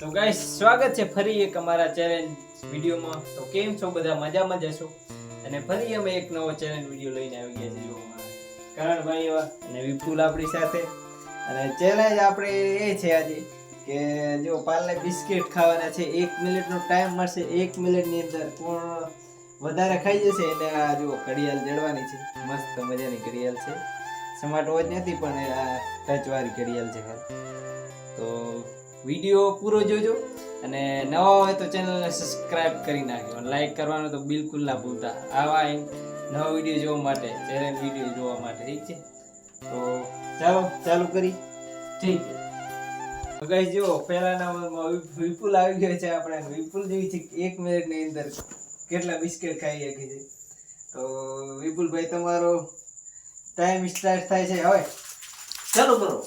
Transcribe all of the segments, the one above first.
તો ગાઈસ સ્વાગત છે ફરી એક અમારા ચેલેન્જ વિડીયોમાં. તો કેમ છો? બધા મજામાં જ હશો? અને ફરી અમે એક નવો ચેલેન્જ વીડિયો લઈને આવી ગયા છીએ કરણભાઈ એવા અને વિપુલ આપણી સાથે. અને ચેલેન્જ આપણે એ છે આજે કે જો પાલને બિસ્કિટ ખાવાના છે, એક મિનિટનો ટાઈમ મળશે, એક મિનિટની અંદર કોણ વધારે ખાઈ જશે. એને આ જો ઘડિયાળ જડવાની છે. મસ્ત મજાની ઘડિયાળ છે. સ્માર્ટ વોચ નથી, પણ આ ટચવાળી ઘડિયાળ છે તો વીડિયો પૂરો જોજો અને નવા હોય તો ચેનલને સબસ્ક્રાઇબ કરી અને લાઈક કરવાનું તો બિલકુલ ના ભૂલતા. આવા નવા વીડિયો જોવા માટે ચેલેન્જ વીડિયો જોવા માટે, ઠીક છે? તો ચાલો, ચાલુ કરી. ઠીક છે. guys જો પહેલા નંબરમાં વિપુલ આવી ગયો છે આપણે. વિપુલ જેવી છે એક મિનિટની અંદર કેટલા બિસ્કિટ ખાઈ શકે છે. તો વિપુલભાઈ, તમારો ટાઈમ સ્ટાર્ટ થાય છે. હવે ચાલુ કરો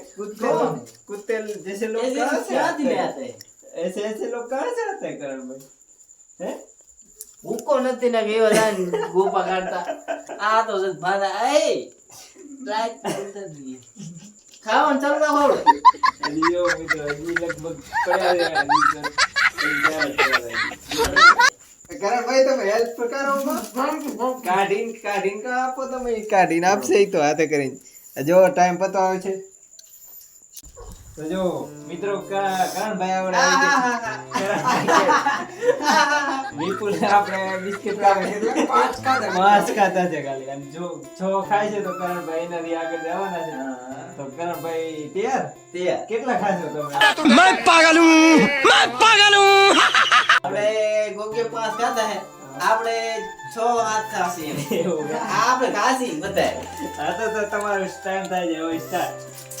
कुत्ते कौन? कुत्ते जैसे लोग ऐसे कहाँ से क्या आते दिले हैं आते हैं ऐसे ऐसे लोग कहाँ से आते हैं करण भाई हैं? ભૂકો નથી ને કે એવા જાય ગોપા કાઢતા આ તો છે ભાદા એ લાઈટ બોલતા જ નહીં. ખાવાનું ચાલુ રાખો આપણે. अभी यो मित्र अभी लगभग पड़ा रहेगा मित्र ग्यारह पड़ा रहेगा કરણ ભાઈ તમે હેલ્પ કરો કાઢીને કાઢીને કા આપો તમે કાઢીને આપશે ઈ તો હાથે કરીને જો ટાઈમ પતો આવે છે તો જો મિત્રો કરણભાઈ આવડે વિપુલ આપણે બિસ્કિટ લાવે પાંચ ખાતા પાંચ ખાતા છે ખાલી. અને જો છ ખાય છે તો કરણભાઈ એનાથી આગળ જવાના છે. તો કરણભાઈ તેર? તેર. કેટલા ખાશો તમે? મેં પાગલ મેં પાગલ. આપણે ગોગે પાંચ ખાતા હે આપણે છ હાથ ખાસી આપણે ખાસી બધા હા તો તમારો ટાઈમ થાય છે હવે સ્ટાર્ટ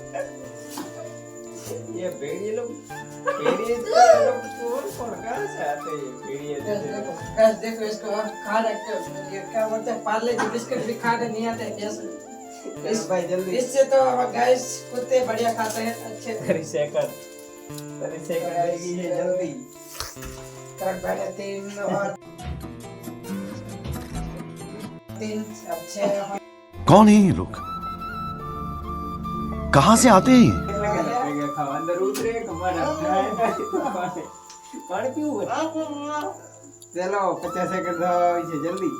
ये भेड़िए लोग भेड़िए लोग कौन कौन कहाँ से आते हैं भेड़िए देखो इसको खा रखते हो। ये क्या बोलते हैं पार्ले जी बिस्किट भी खाने नहीं आते कैसे इस भाई जल्दी। इससे तो गाइस कुत्ते बढ़िया खाते हैं अच्छे। तेरी तेरी है जल्दी। बैठे तीन और तीन अच्छे कौन है ये लोग? कहाँ से आते हैं અંદર ઉતરે કમાડા પાણી ચલો પચાસ સેકન્ડ થવા છે જલ્દી.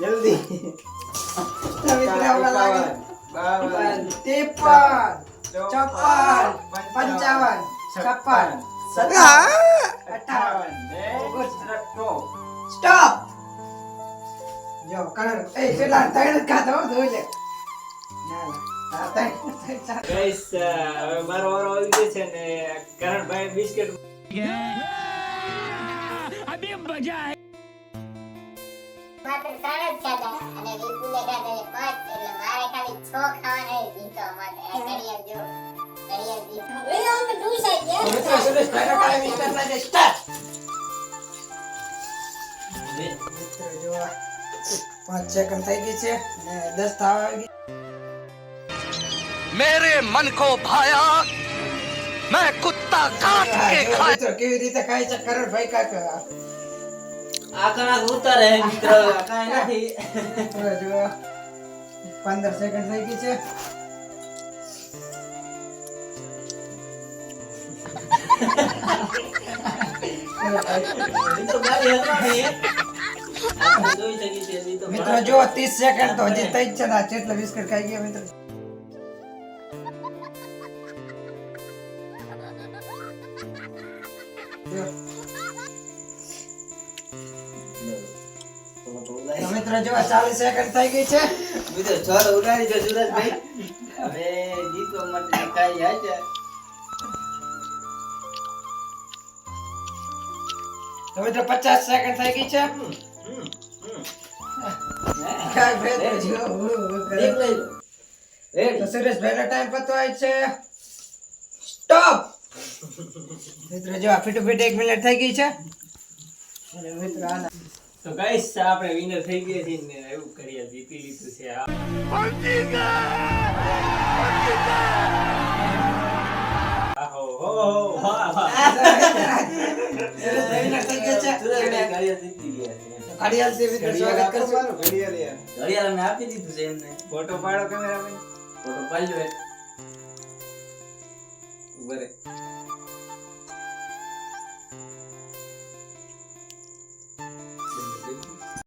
જલ્દી. ત્રેપન. પંચાવન. છપ્પન. જો કલર. એ પેલા ધોઈ લે. Guys, અ, હવે મારો વારો આવી ગયો છે ને કરણભાઈ બિસ્કિટ માત્ર ત્રણ જ ખાધા અને વિપુલે ખાધા પાંચ એટલે મારે ખાલી છ ખાવાના છે માટે. ઘડિયાળ જો ઘડિયાળ જીતો એ અમે દૂર ગયા. મિત્રો સુરેશ સ્ટાર્ટ! જો પાંચ સેકન્ડ થઈ ગઈ છે ને દસ થવા આવી मेरे मन को भाया मैं कुत्ता काट હા, જો મિત્રો કેવી રીતે ખાય છે કરણ ભાઈ કાક આખા નાક ઉતારે હે મિત્ર કાંઈ નથી જો પંદર સેકન્ડ થઈ ગઈ છે ઈ તો ગાડી હલવાની હે. આપણે જોઈ શકીએ છીએ, ઈ તો મિત્રો જો ત્રીસ સેકન્ડ તો હજી થઈ જ છે ને આ જેટલા બિસ્કિટ ખાઈ ગયા મિત્રો મિત્રો જો ચાલીસ સેકન્ડ થઈ ગઈ છે. મિત્રો છોડ ઉડાડી દો સુરજભાઈ. હવે જીતવા માટે કાંઈ હાજર તો પચાસ સેકન્ડ થઈ ગઈ છે. સુરેશભાઈ નો ટાઈમ પતવાય છે. સ્ટોપ મિત્રો જો આ ફીટુ ફીટ એક મિનિટ થઈ ગઈ છે. અને મિત્રો આના તો ગાઈસ આપણે વિનર થઈ ગયા છીએ ને એવું કરીએ જીતી લીધું છે આ. આહો, હો, હો, વાહ, વાહ. સુરેશભાઈ ગયા છે. ઘડિયાળ જીતી ગયા છે ઘડિયાળથી મિત્રો સ્વાગત કરશું. ઘડિયાળ અમે આપી દીધું છે એમને. ફોટો પાડો કેમેરામેન. ફોટો પાડ્યો pues.